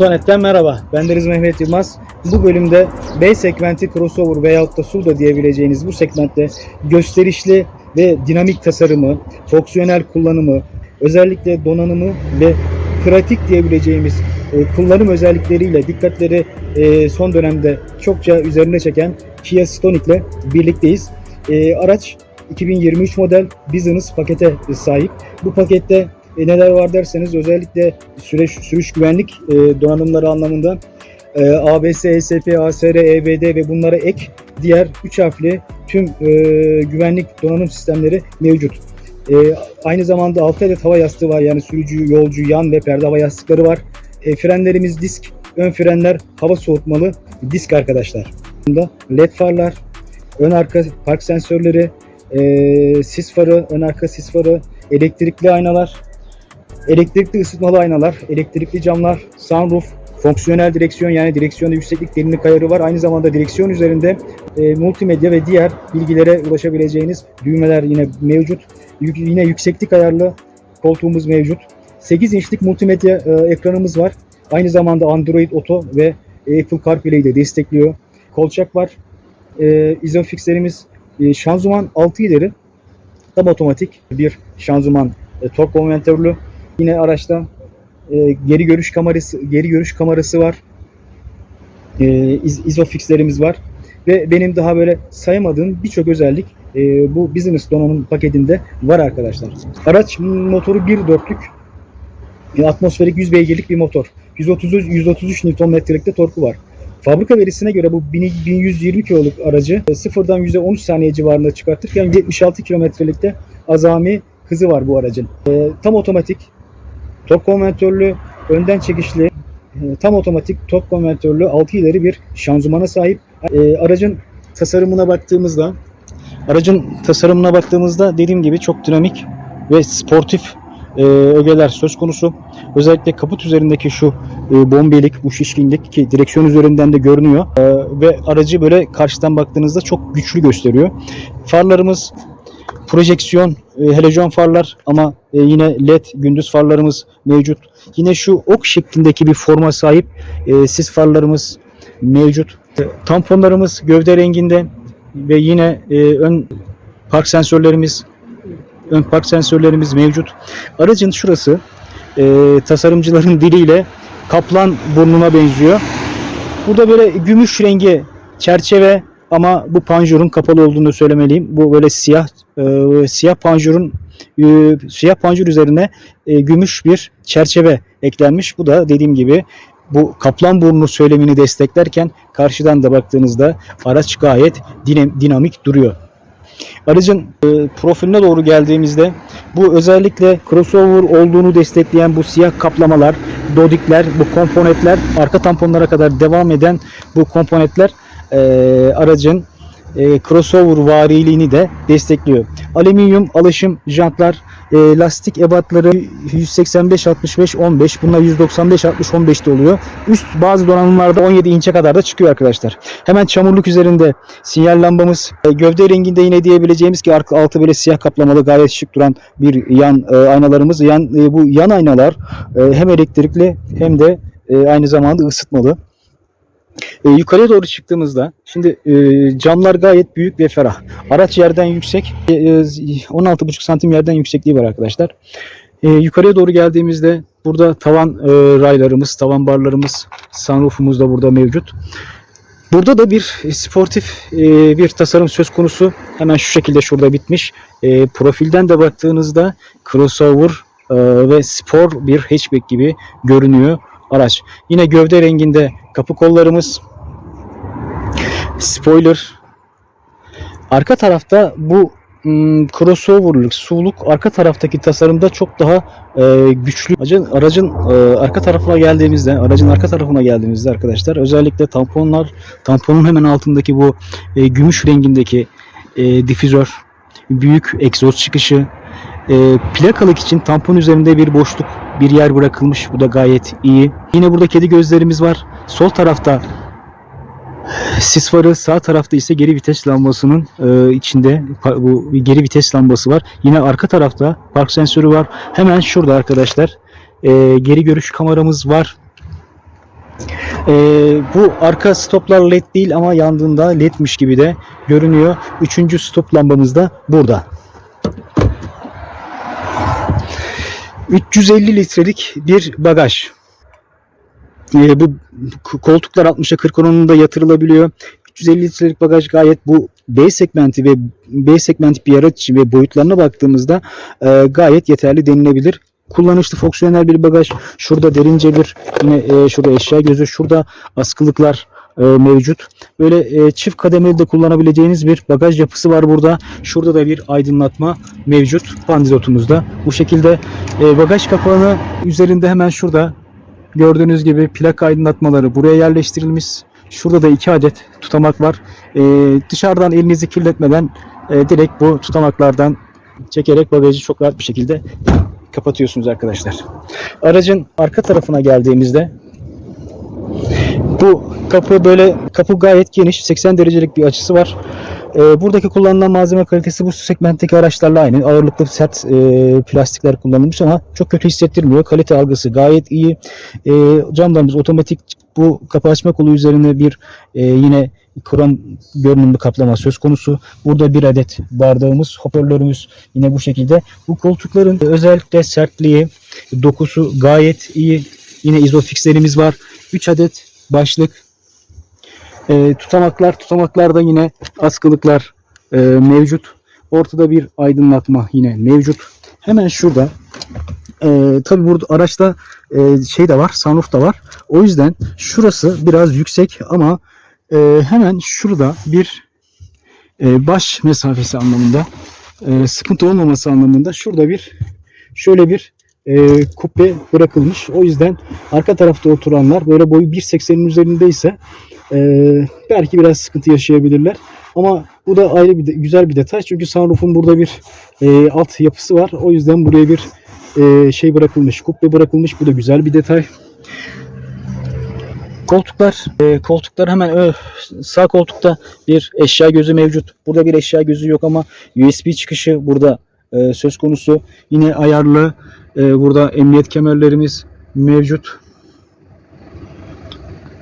Otonet'ten merhaba. Ben Deniz Mehmet Yılmaz. Bu bölümde B segmenti crossover veyahut da SULDA diyebileceğiniz bu segmentte gösterişli ve dinamik tasarımı, fonksiyonel kullanımı, özellikle donanımı ve pratik diyebileceğimiz e, kullanım özellikleriyle dikkatleri e, son dönemde çokça üzerine çeken Kia Stonic ile birlikteyiz. E, araç 2023 model business pakete sahip. Bu pakette e, neler var derseniz özellikle süreç, sürüş güvenlik e, donanımları anlamında e, ABS, ESP, ASR, EBD ve bunlara ek diğer 3 harfli tüm e, güvenlik donanım sistemleri mevcut. E, aynı zamanda 6 adet hava yastığı var yani sürücü, yolcu, yan ve perde hava yastıkları var. E, frenlerimiz disk, ön frenler hava soğutmalı disk arkadaşlar. Bunda LED farlar, ön arka park sensörleri, e, sis farı, ön arka sis farı, elektrikli aynalar, elektrikli ısıtmalı aynalar, elektrikli camlar, sunroof, fonksiyonel direksiyon yani direksiyonda yükseklik derinlik ayarı var. Aynı zamanda direksiyon üzerinde e, multimedya ve diğer bilgilere ulaşabileceğiniz düğmeler yine mevcut. Yük- yine yükseklik ayarlı koltuğumuz mevcut. 8 inçlik multimedya e, ekranımız var. Aynı zamanda Android Auto ve Apple CarPlay'i de destekliyor. Kolçak var. E, izofixlerimiz e, şanzıman 6 ileri tam otomatik bir şanzıman e, tork konvertörlü. Yine araçta e, geri görüş kamerası geri görüş kamerası var. E, iz, var ve benim daha böyle sayamadığım birçok özellik e, bu business donanım paketinde var arkadaşlar. Araç motoru 1.4'lük e, atmosferik 100 beygirlik bir motor. 130 133 Nm'likte torku var. Fabrika verisine göre bu 1000 1120 kiloluk aracı e, sıfırdan %13 saniye civarında çıkartırken 76 kilometrelikte azami hızı var bu aracın. E, tam otomatik, tork konvertörlü, önden çekişli, e, tam otomatik tork konvertörlü 6 ileri bir şanzımana sahip. E, aracın tasarımına baktığımızda aracın tasarımına baktığımızda dediğim gibi çok dinamik ve sportif e, ögeler söz konusu. Özellikle kaput üzerindeki şu e, bombelik, bu şişkinlik ki direksiyon üzerinden de görünüyor. Ve aracı böyle karşıdan baktığınızda çok güçlü gösteriyor. Farlarımız projeksiyon, e, halojen farlar ama e, yine led gündüz farlarımız mevcut. Yine şu ok şeklindeki bir forma sahip e, sis farlarımız mevcut. E, tamponlarımız gövde renginde ve yine e, ön park sensörlerimiz ön park sensörlerimiz mevcut. Aracın şurası e, tasarımcıların diliyle kaplan burnuna benziyor. Burada böyle gümüş rengi çerçeve ama bu panjurun kapalı olduğunu söylemeliyim. Bu böyle siyah e, siyah panjurun e, siyah panjur üzerine e, gümüş bir çerçeve eklenmiş. Bu da dediğim gibi bu kaplan burnu söylemini desteklerken karşıdan da baktığınızda araç gayet dinam- dinamik duruyor. Aracın e, profiline doğru geldiğimizde bu özellikle crossover olduğunu destekleyen bu siyah kaplamalar, dodikler, bu komponentler, arka tamponlara kadar devam eden bu komponentler e, aracın e, crossover variliğini de destekliyor. Alüminyum alışım jantlar, e, lastik ebatları 185 65 15 bunlar 195 60 15'te oluyor. Üst bazı donanımlarda 17 inçe kadar da çıkıyor arkadaşlar. Hemen çamurluk üzerinde sinyal lambamız e, gövde renginde yine diyebileceğimiz ki altı böyle siyah kaplamalı gayet şık duran bir yan e, aynalarımız. Yan e, bu yan aynalar e, hem elektrikli hem de e, aynı zamanda ısıtmalı. E, yukarıya doğru çıktığımızda şimdi e, camlar gayet büyük ve ferah. Araç yerden yüksek. E, e, 16,5 santim yerden yüksekliği var arkadaşlar. E, yukarıya doğru geldiğimizde burada tavan e, raylarımız, tavan barlarımız, sunroofumuz da burada mevcut. Burada da bir sportif e, bir tasarım söz konusu. Hemen şu şekilde şurada bitmiş. E, profilden de baktığınızda crossover e, ve spor bir hatchback gibi görünüyor araç. Yine gövde renginde kapı kollarımız, spoiler. Arka tarafta bu hmm, crossover'lık, suluk arka taraftaki tasarımda çok daha e, güçlü. Aracın, aracın e, arka tarafına geldiğimizde, aracın arka tarafına geldiğimizde arkadaşlar özellikle tamponlar, tamponun hemen altındaki bu e, gümüş rengindeki e, difüzör, büyük egzoz çıkışı, e, plakalık için tampon üzerinde bir boşluk, bir yer bırakılmış. Bu da gayet iyi. Yine burada kedi gözlerimiz var. Sol tarafta sis farı, sağ tarafta ise geri vites lambasının e, içinde bu geri vites lambası var. Yine arka tarafta park sensörü var. Hemen şurada arkadaşlar e, geri görüş kameramız var. Ee, bu arka stoplar led değil ama yandığında ledmiş gibi de görünüyor. Üçüncü stop lambamız da burada. 350 litrelik bir bagaj. Ee, bu koltuklar 60'a 40 oranında yatırılabiliyor. 350 litrelik bagaj gayet bu B segmenti ve B segmenti bir araç için ve boyutlarına baktığımızda e, gayet yeterli denilebilir. Kullanışlı fonksiyonel bir bagaj. Şurada derince bir yine e, şurada eşya gözü, şurada askılıklar e, mevcut. Böyle e, çift kademeli de kullanabileceğiniz bir bagaj yapısı var burada. Şurada da bir aydınlatma mevcut pandilotumuzda. Bu şekilde e, bagaj kapağını üzerinde hemen şurada gördüğünüz gibi plak aydınlatmaları buraya yerleştirilmiş. Şurada da iki adet tutamak var. E, dışarıdan elinizi kirletmeden e, direkt bu tutamaklardan çekerek bagajı çok rahat bir şekilde kapatıyorsunuz arkadaşlar. Aracın arka tarafına geldiğimizde bu kapı böyle kapı gayet geniş 80 derecelik bir açısı var. Ee, buradaki kullanılan malzeme kalitesi bu segmentteki araçlarla aynı. Ağırlıklı sert e, plastikler kullanılmış ama çok kötü hissettirmiyor. Kalite algısı gayet iyi. E, camlarımız otomatik bu kapı açma kolu üzerine bir e, yine krom görünümlü kaplama söz konusu. Burada bir adet bardağımız, hoparlörümüz yine bu şekilde. Bu koltukların özellikle sertliği, dokusu gayet iyi. Yine izofixlerimiz var. 3 adet başlık. E, tutamaklar, tutamaklarda yine askılıklar e, mevcut. Ortada bir aydınlatma yine mevcut. Hemen şurada e, tabi burada araçta e, şey de var, sunroof da var. O yüzden şurası biraz yüksek ama e, hemen şurada bir e, baş mesafesi anlamında e, sıkıntı olmaması anlamında şurada bir şöyle bir e, kupe bırakılmış. O yüzden arka tarafta oturanlar böyle boyu 1.80'in üzerindeyse e, belki biraz sıkıntı yaşayabilirler. Ama bu da ayrı bir de, güzel bir detay. Çünkü sunroof'un burada bir e, alt yapısı var. O yüzden buraya bir e, şey bırakılmış, kubbe bırakılmış. Bu da güzel bir detay. Koltuklar, e, koltuklar hemen ö, sağ koltukta bir eşya gözü mevcut. Burada bir eşya gözü yok ama USB çıkışı burada e, söz konusu. Yine ayarlı e, burada emniyet kemerlerimiz mevcut.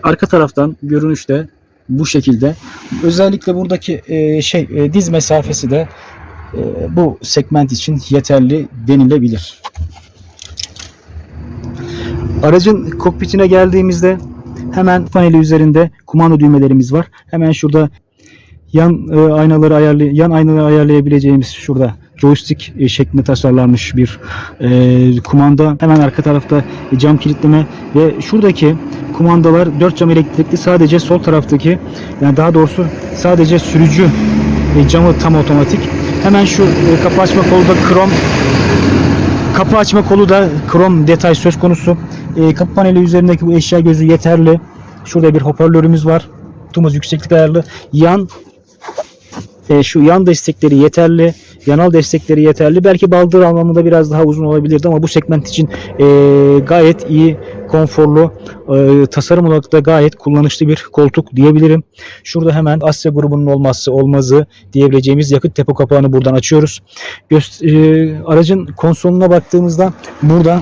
Arka taraftan görünüşte bu şekilde. Özellikle buradaki e, şey e, diz mesafesi de e, bu segment için yeterli denilebilir. Aracın kokpitine geldiğimizde hemen paneli üzerinde kumanda düğmelerimiz var. Hemen şurada yan aynaları ayarlay yan aynaları ayarlayabileceğimiz şurada joystick e, şeklinde tasarlanmış bir e, kumanda. Hemen arka tarafta cam kilitleme ve şuradaki kumandalar 4 cam elektrikli. Sadece sol taraftaki yani daha doğrusu sadece sürücü e, camı tam otomatik. Hemen şu e, kapı açma kolu da krom Kapı açma kolu da krom detay söz konusu. E, kapı paneli üzerindeki bu eşya gözü yeterli. Şurada bir hoparlörümüz var. Kutumuz yükseklik ayarlı. Yan şu yan destekleri yeterli. Yanal destekleri yeterli. Belki baldır anlamında biraz daha uzun olabilirdi ama bu segment için e, gayet iyi, konforlu, e, tasarım olarak da gayet kullanışlı bir koltuk diyebilirim. Şurada hemen Asya grubunun olmazsa olmazı diyebileceğimiz yakıt depo kapağını buradan açıyoruz. Göst e, aracın konsoluna baktığımızda burada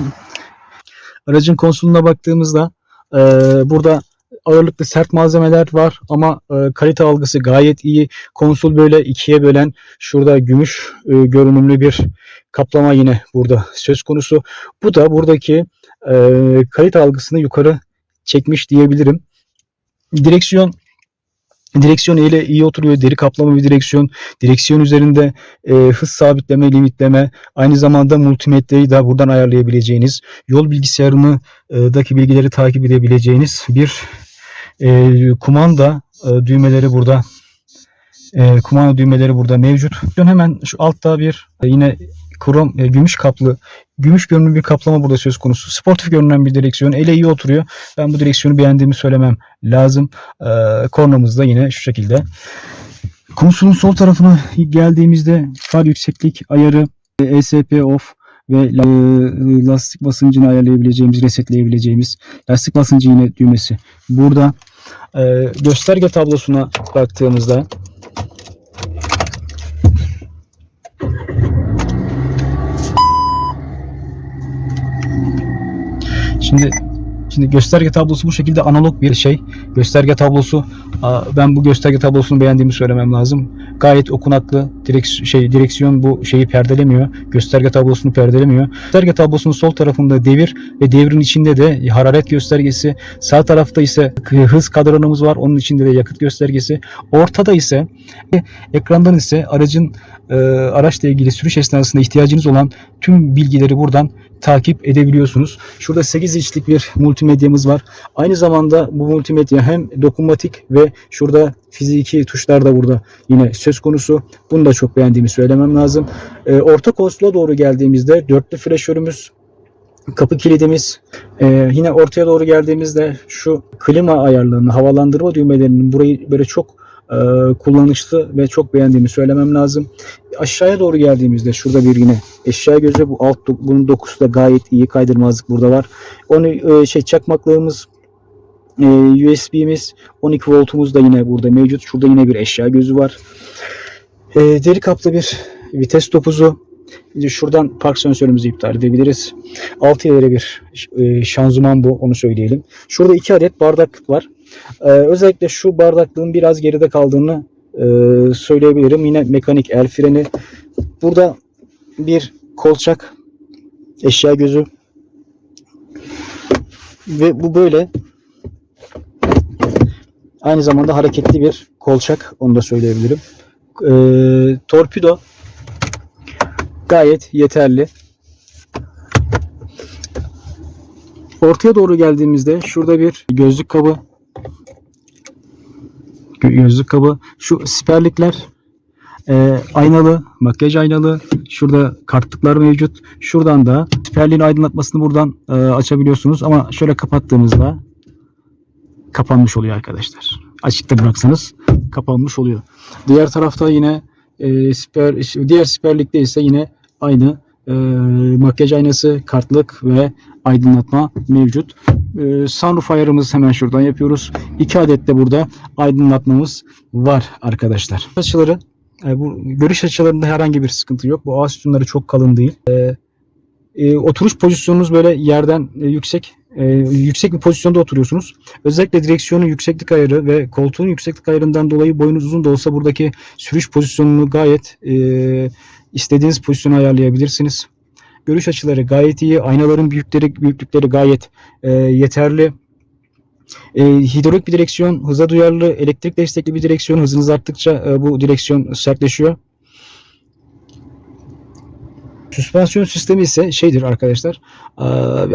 aracın konsoluna baktığımızda e, burada ağırlıklı sert malzemeler var ama e, kalite algısı gayet iyi. Konsol böyle ikiye bölen şurada gümüş e, görünümlü bir kaplama yine burada söz konusu. Bu da buradaki e, kalite algısını yukarı çekmiş diyebilirim. Direksiyon Direksiyon ile iyi oturuyor. Deri kaplama bir direksiyon. Direksiyon üzerinde e, hız sabitleme, limitleme, aynı zamanda multimetreyi de buradan ayarlayabileceğiniz, yol bilgisayarını e, daki bilgileri takip edebileceğiniz bir e, kumanda e, düğmeleri burada. E, kumanda düğmeleri burada mevcut. Hemen şu altta bir e, yine krom e, gümüş kaplı gümüş görünümlü bir kaplama burada söz konusu. Sportif görünen bir direksiyon. Ele iyi oturuyor. Ben bu direksiyonu beğendiğimi söylemem lazım. E, kornamız da yine şu şekilde. Konsolun sol tarafına geldiğimizde far yükseklik ayarı, ESP off ve e, lastik basıncını ayarlayabileceğimiz, resetleyebileceğimiz lastik basıncı yine düğmesi. Burada e, gösterge tablosuna baktığımızda Şimdi Şimdi gösterge tablosu bu şekilde analog bir şey. Gösterge tablosu ben bu gösterge tablosunu beğendiğimi söylemem lazım. Gayet okunaklı. Direkt şey direksiyon bu şeyi perdelemiyor. Gösterge tablosunu perdelemiyor. Gösterge tablosunun sol tarafında devir ve devrin içinde de hararet göstergesi. Sağ tarafta ise hız kadranımız var. Onun içinde de yakıt göstergesi. Ortada ise ekrandan ise aracın e, araçla ilgili sürüş esnasında ihtiyacınız olan tüm bilgileri buradan takip edebiliyorsunuz. Şurada 8 inçlik bir multimedyamız var. Aynı zamanda bu multimedya hem dokunmatik ve şurada fiziki tuşlar da burada yine söz konusu. Bunu da çok beğendiğimi söylemem lazım. E, orta konsola doğru geldiğimizde dörtlü flaşörümüz kapı kilidimiz e, yine ortaya doğru geldiğimizde şu klima ayarlarını havalandırma düğmelerinin burayı böyle çok kullanışlı ve çok beğendiğimi söylemem lazım. Aşağıya doğru geldiğimizde şurada bir yine eşya gözü bu alt bunun dokusu da gayet iyi kaydırmazlık burada var. Onu e, şey çakmaklığımız e, USB'miz 12 voltumuz da yine burada mevcut. Şurada yine bir eşya gözü var. E, deri kaplı bir vites topuzu. Şuradan park sensörümüzü iptal edebiliriz. 6 ileri bir e, şanzıman bu onu söyleyelim. Şurada iki adet bardak var. Ee, özellikle şu bardaklığın biraz geride kaldığını e, söyleyebilirim. Yine mekanik el freni. Burada bir kolçak eşya gözü ve bu böyle aynı zamanda hareketli bir kolçak onu da söyleyebilirim. Ee, torpido gayet yeterli. Ortaya doğru geldiğimizde şurada bir gözlük kabı gözlük kabı. Şu siperlikler e, aynalı, makyaj aynalı. Şurada kartlıklar mevcut. Şuradan da siperliğin aydınlatmasını buradan e, açabiliyorsunuz. Ama şöyle kapattığımızda kapanmış oluyor arkadaşlar. Açıkta bıraksanız kapanmış oluyor. Diğer tarafta yine e, siper, diğer siperlikte ise yine aynı e, makyaj aynası, kartlık ve aydınlatma mevcut. E, sunroof ayarımızı hemen şuradan yapıyoruz. İki adet de burada aydınlatmamız var arkadaşlar. Açıları e, bu görüş açılarında herhangi bir sıkıntı yok. Bu ağ sütunları çok kalın değil. E, e, oturuş pozisyonunuz böyle yerden e, yüksek e, yüksek bir pozisyonda oturuyorsunuz. Özellikle direksiyonun yükseklik ayarı ve koltuğun yükseklik ayarından dolayı boyunuz uzun da olsa buradaki sürüş pozisyonunu gayet e, istediğiniz pozisyona ayarlayabilirsiniz. Görüş açıları gayet iyi. Aynaların büyükleri büyüklükleri gayet e, yeterli. E, hidrolik bir direksiyon, hıza duyarlı, elektrik destekli bir direksiyon. Hızınız arttıkça e, bu direksiyon sertleşiyor. Süspansiyon sistemi ise şeydir arkadaşlar. e,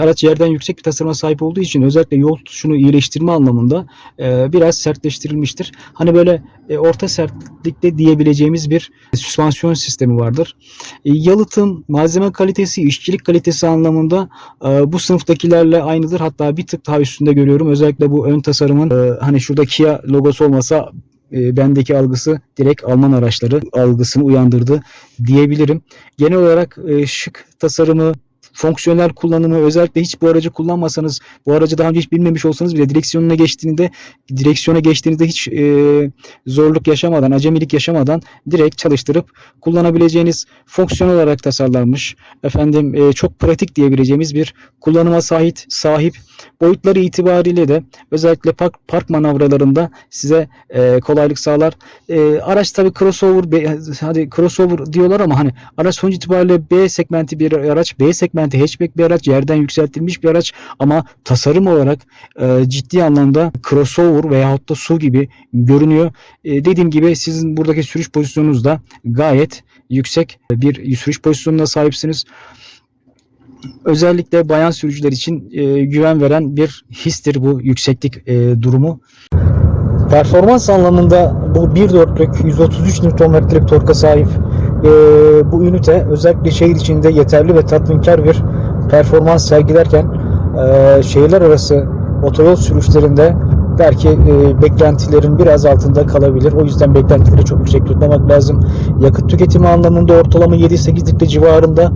Araç yerden yüksek bir tasarıma sahip olduğu için özellikle yol tutuşunu iyileştirme anlamında e, biraz sertleştirilmiştir. Hani böyle e, orta sertlikte diyebileceğimiz bir süspansiyon sistemi vardır. E, Yalıtım, malzeme kalitesi, işçilik kalitesi anlamında e, bu sınıftakilerle aynıdır. Hatta bir tık daha üstünde görüyorum. Özellikle bu ön tasarımın e, hani şurada Kia logosu olmasa e, bendeki algısı direkt Alman araçları algısını uyandırdı diyebilirim. Genel olarak e, şık tasarımı, fonksiyonel kullanımı özellikle hiç bu aracı kullanmasanız, bu aracı daha önce hiç bilmemiş olsanız bile direksiyonuna geçtiğinde direksiyona geçtiğinizde hiç e, zorluk yaşamadan, acemilik yaşamadan direkt çalıştırıp kullanabileceğiniz fonksiyon olarak tasarlanmış. Efendim e, çok pratik diyebileceğimiz bir kullanıma sahip sahip boyutları itibariyle de özellikle park, park manavralarında size e, kolaylık sağlar. E, araç tabi crossover be- hadi crossover diyorlar ama hani araç sonuç itibariyle B segmenti bir araç, B segmenti hatchback bir araç, yerden yükseltilmiş bir araç ama tasarım olarak e, ciddi anlamda crossover veyahut da su gibi görünüyor. E, dediğim gibi sizin buradaki sürüş pozisyonunuz da gayet yüksek bir sürüş pozisyonuna sahipsiniz. Özellikle bayan sürücüler için e, güven veren bir histir bu yükseklik e, durumu. Performans anlamında bu 1.4'lük 133 Nm'lik torka sahip e, bu ünite özellikle şehir içinde yeterli ve tatminkar bir performans sergilerken e, şehirler arası otoyol sürüşlerinde belki e, beklentilerin biraz altında kalabilir. O yüzden beklentileri çok yüksek tutmamak lazım. Yakıt tüketimi anlamında ortalama 7-8 litre civarında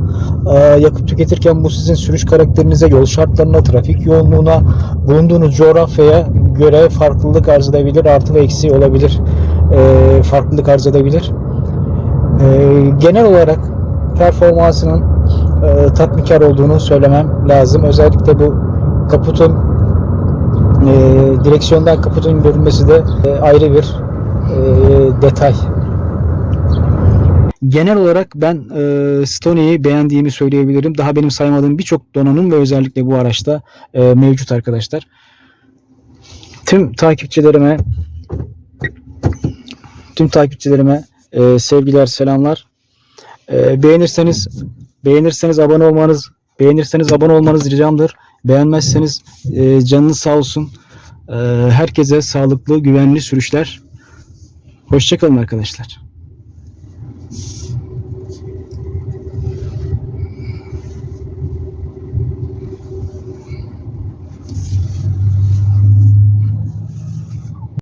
e, yakıt tüketirken bu sizin sürüş karakterinize, yol şartlarına, trafik yoğunluğuna, bulunduğunuz coğrafyaya göre farklılık arz edebilir. Artı ve eksi olabilir. E, farklılık arz edebilir. E, genel olarak performansının e, tatminkar olduğunu söylemem lazım. Özellikle bu kaputun Ee, direksiyondan kaputun görünmesi de e, ayrı bir e, detay. Genel olarak ben e, Stonia'yı beğendiğimi söyleyebilirim. Daha benim saymadığım birçok donanım ve özellikle bu araçta e, mevcut arkadaşlar. Tüm takipçilerime tüm takipçilerime e, sevgiler, selamlar. E, beğenirseniz beğenirseniz abone olmanız beğenirseniz abone olmanız ricamdır. Beğenmezseniz e, canınız sağ olsun. E, herkese sağlıklı, güvenli sürüşler. Hoşçakalın arkadaşlar.